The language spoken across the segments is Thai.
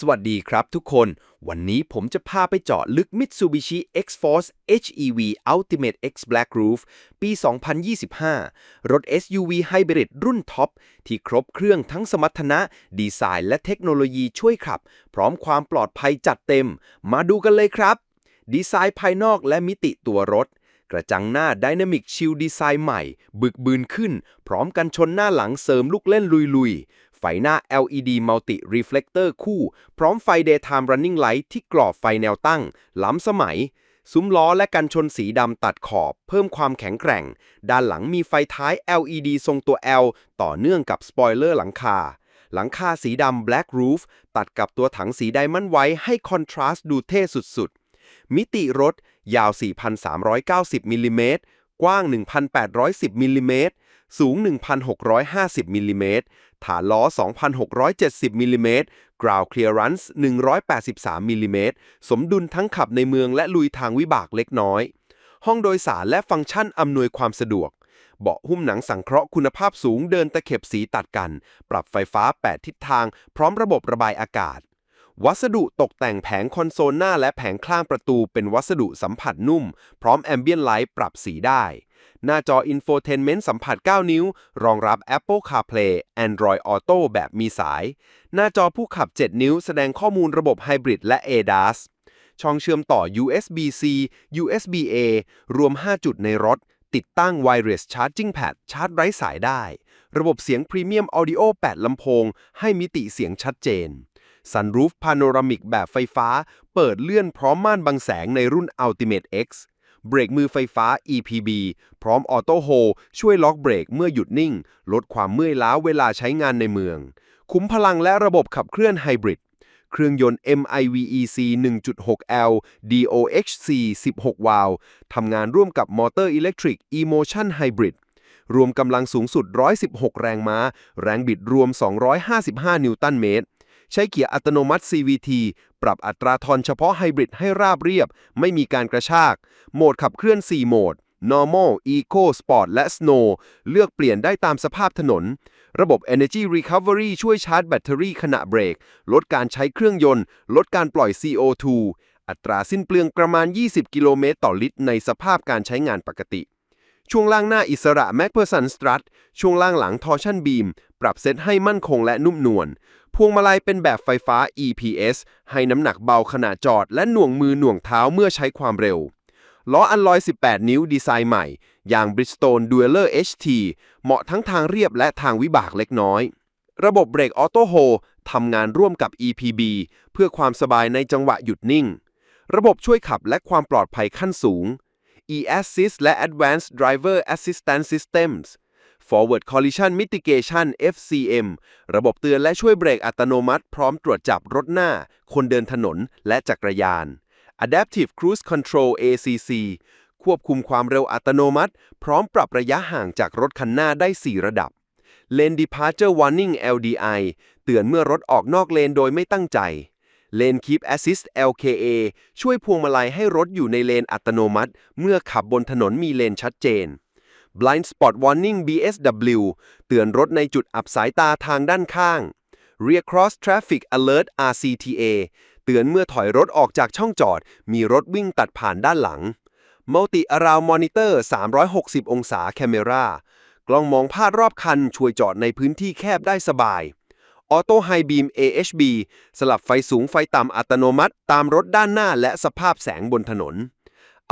สวัสดีครับทุกคน วันนี้ผมจะพาไปเจาะลึก Mitsubishi X-Force HEV Ultimate X Black Roof ปี 2025 รถ SUV Hybrid รุ่นท็อป ที่ครบเครื่องทั้งสมรรถนะ ดีไซน์และเทคโนโลยีช่วยขับ พร้อมความปลอดภัยจัดเต็ม มาดูกันเลยครับ ดีไซน์ภายนอกและมิติตัวรถ กระจังหน้า Dynamic Shield ดีไซน์ใหม่ บึกบืนขึ้น พร้อมกันชนหน้าหลังเสริมลูกเล่นลุยๆ หน้า LED Multi Reflector คู่ พร้อมไฟ Daytime Running Light ที่กรอบไฟแนวตั้ง ล้ำสมัย ซุ้มล้อและกันชนสีดำตัดขอบ เพิ่มความแข็งแกร่ง ด้านหลังมีไฟท้าย LED ทรงตัว L ต่อเนื่องกับสปอยเลอร์หลังคา หลังคาสีดำ Black Roof ตัดกับตัวถังสีไดมอนด์ไว้ให้คอนทราสต์ดูเท่สุดๆ มิติรถยาว 4,390มิลลิเมตรกว้าง 1,810มิลลิเมตร สูง 1,650มิลลิเมตรฐานล้อ 2,670มิลลิเมตร ground clearance 183มิลลิเมตรสมดุลทั้งขับในเมืองและลุยทางวิบากเล็กน้อย ห้องโดยสารและฟังก์ชันอำนวยความสะดวก เบาะหุ้มหนังสังเคราะห์คุณภาพสูงเดินตะเข็บสีตัดกัน ปรับไฟฟ้า 8 ทิศทาง พร้อมระบบระบายอากาศ วัสดุตกแต่งแผงคอนโซลหน้าและแผงข้างประตูเป็นวัสดุสัมผัสนุ่ม พร้อมแอมเบียนไลท์ปรับสีได้ หน้าจอ Infotainment สัมผัส 9 นิ้ว รองรับ Apple CarPlay Android Auto แบบมีสาย หน้าจอผู้ขับ 7 นิ้ว แสดงข้อมูลระบบไฮบริดและ ADAS ช่องเชื่อมต่อ USB-C USB-A รวม 5 จุดในรถ ติดตั้ง Wireless Charging Pad ชาร์จไร้สายได้ ระบบเสียง Premium Audio 8 ลำโพง ให้มิติเสียงชัดเจน Sunroof Panoramic แบบไฟฟ้า เปิดเลื่อนพร้อมม่านบังแสงในรุ่น Ultimate X เบรกมือไฟฟ้า EPB พร้อมออโต้โฮช่วยล็อกเบรกเมื่อหยุดนิ่ง ลดความเมื่อยล้าเวลาใช้งานในเมือง คุ้มพลังและระบบขับเคลื่อนไฮบริดเครื่องยนต์ MIVEC 1.6L DOHC 16 วาล์วทำงานร่วมกับมอเตอร์อิเล็กทริก Emotion Hybrid รวมกำลังสูงสุด 116 แรงม้า แรงบิดรวม 255 นิวตันเมตร ใช้เกียร์อัตโนมัติ CVT ปรับอัตราทอนเฉพาะไฮบริดให้ราบเรียบ ไม่มีการกระชาก โหมดขับเคลื่อน 4 โหมด Normal Eco Sport และ Snow เลือกเปลี่ยนได้ตามสภาพถนน ระบบ Energy Recovery ช่วยชาร์จแบตเตอรี่ขณะเบรก ลดการใช้เครื่องยนต์ ลดการปล่อย CO2 อัตราสิ้นเปลืองประมาณ 20 กิโลเมตรต่อลิตร ในสภาพการใช้งานปกติ ช่วงล่างหน้าอิสระ MacPherson Strut ช่วงล่างหลัง Torsion Beam ปรับเซตให้มั่นคงและนุ่มนวล พวงมาลัยเป็นแบบไฟฟ้า EPS ให้น้ำหนักเบาขณะจอด และหน่วงมือหน่วงเท้าเมื่อใช้ความเร็ว ล้ออัลลอย 18 นิ้วดีไซน์ใหม่ อย่าง Bridgestone Dueler HT เหมาะทั้งทางเรียบและทางวิบากเล็กน้อย ระบบเบรกออโต้โฮทำงานร่วมกับ EPB เพื่อความสบายในจังหวะหยุดนิ่ง ระบบช่วยขับและความปลอดภัยขั้นสูง e-assist และ advanced driver assistance systems forward collision mitigation FCM ระบบเตือนและช่วยเบรกอัตโนมัติ พร้อมตรวจจับรถหน้า คนเดินถนน และจักรยาน adaptive cruise control ACC ควบคุมความเร็วอัตโนมัติ พร้อมปรับระยะห่างจากรถคันหน้าได้ 4 ระดับ Lane Departure Warning LDI เตือนเมื่อรถออกนอกเลนโดยไม่ตั้งใจ Lane Keep Assist LKA ช่วยพวงมาลัยให้รถอยู่ในเลนอัตโนมัติ เมื่อขับบนถนนมีเลนชัดเจน Blind Spot Warning BSW เตือนรถในจุดอับสายตาทางด้านข้าง Rear Cross Traffic Alert RCTA เตือนเมื่อถอยรถออกจากช่องจอด มีรถวิ่งตัดผ่านด้านหลัง Multi Around Monitor 360 องศา Camera กล้องมองภาพรอบคัน ช่วยจอดในพื้นที่แคบได้สบาย Auto High Beam AHB สลับไฟสูงไฟต่ำอัตโนมัติ ตามรถด้านหน้าและสภาพแสงบนถนน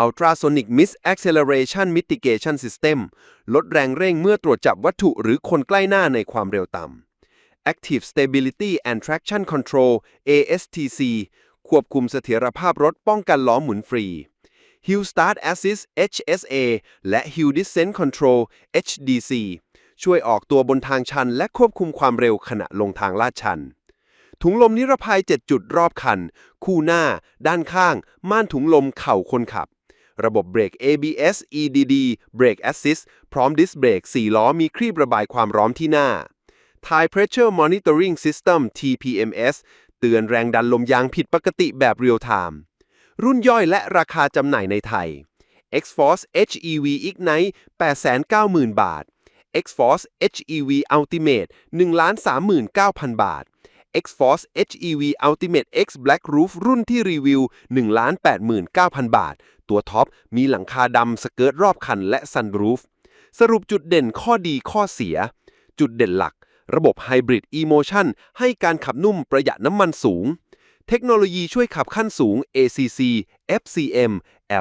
Ultrasonic Mist Acceleration Mitigation System ลดแรงเร่งเมื่อตรวจจับวัตถุหรือคนใกล้หน้าในความเร็วต่ำ Active Stability and Traction Control ASTC ควบคุมเสถียรภาพรถป้องกันล้อหมุนฟรี Hill Start Assist HSA และ Hill Descent Control HDC ช่วยออกตัวบนทางชัน และควบคุมความเร็วขณะลงทางลาดชัน ถุงลมนิรภัย 7 จุดรอบคัน คู่หน้า ด้านข้าง ม่านถุงลมเข่าคนขับ ระบบเบรก ABS EDD Brake Assist พร้อมดิสเบรก4ล้อมีครีบระบายความร้อนที่หน้า Tire Pressure Monitoring System TPMS เตือนแรงดันลมยางผิดปกติแบบเรียลไทม์รุ่นย่อยและราคาจำหน่ายในไทย X-Force HEV Ignite 890,000 บาท X-Force HEV Ultimate 139,000 บาท X-Force HEV Ultimate X Black Roof รุ่นที่รีวิว 1,89,000 บาท ตัวท็อปมีหลังคาดำสเกิร์ตรอบคันและซันรูฟสรุปจุดเด่นข้อดีข้อเสีย จุดเด่นหลัก ระบบ Hybrid E-Motion ให้การขับนุ่มประหยัดน้ำมันสูง เทคโนโลยีช่วยขับขั้นสูง ACC FCM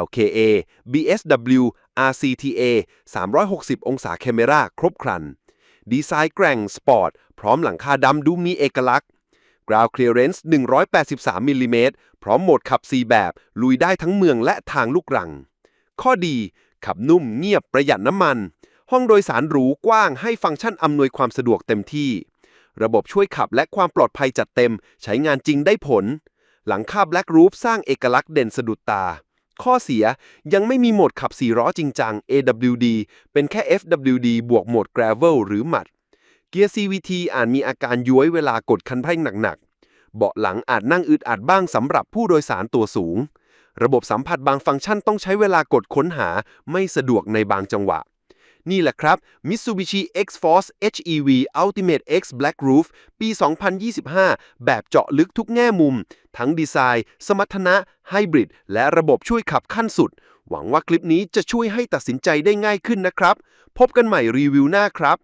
LKA BSW RCTA 360 องศาเคเมราครบครัน ดีไซน์แกร่งสปอร์ต พร้อมหลังคาดำดูมีเอกลักษณ์ Ground Clearance 183มิลลิเมตรพร้อมโหมดขับ 4 แบบ ลุยได้ทั้งเมืองและทางลูกรัง ข้อดี ขับนุ่มเงียบประหยัดน้ำมัน ห้องโดยสารหรูกว้างให้ฟังก์ชันอำนวยความสะดวกเต็มที่ ระบบช่วยขับและความปลอดภัยจัดเต็ม ใช้งานจริงได้ผล หลังคา Black Roof สร้างเอกลักษณ์เด่นสะดุดตาข้อเสียยังไม่มีโหมดขับ4ล้อจริงจัง AWD เป็นแค่ FWD บวกโหมด Gravel หรือหมัด เกียร์ CVT อาจมีอาการย้วยเวลากดคันเร่งหนักๆ เบาะหลังอาจนั่งอึดอัดบ้างสำหรับผู้โดยสารตัวสูง ระบบสัมผัสบางฟังก์ชันต้องใช้เวลากดค้นหาไม่สะดวกในบางจังหวะ นี่แหละครับ Mitsubishi X-Force HEV Ultimate X Black Roof ปี 2025 แบบเจาะลึกทุกแง่มุม ทั้งดีไซน์ สมรรถนะไฮบริดและระบบช่วยขับขั้นสุด หวังว่าคลิปนี้จะช่วยให้ตัดสินใจได้ง่ายขึ้นนะครับ พบกันใหม่รีวิวหน้าครับ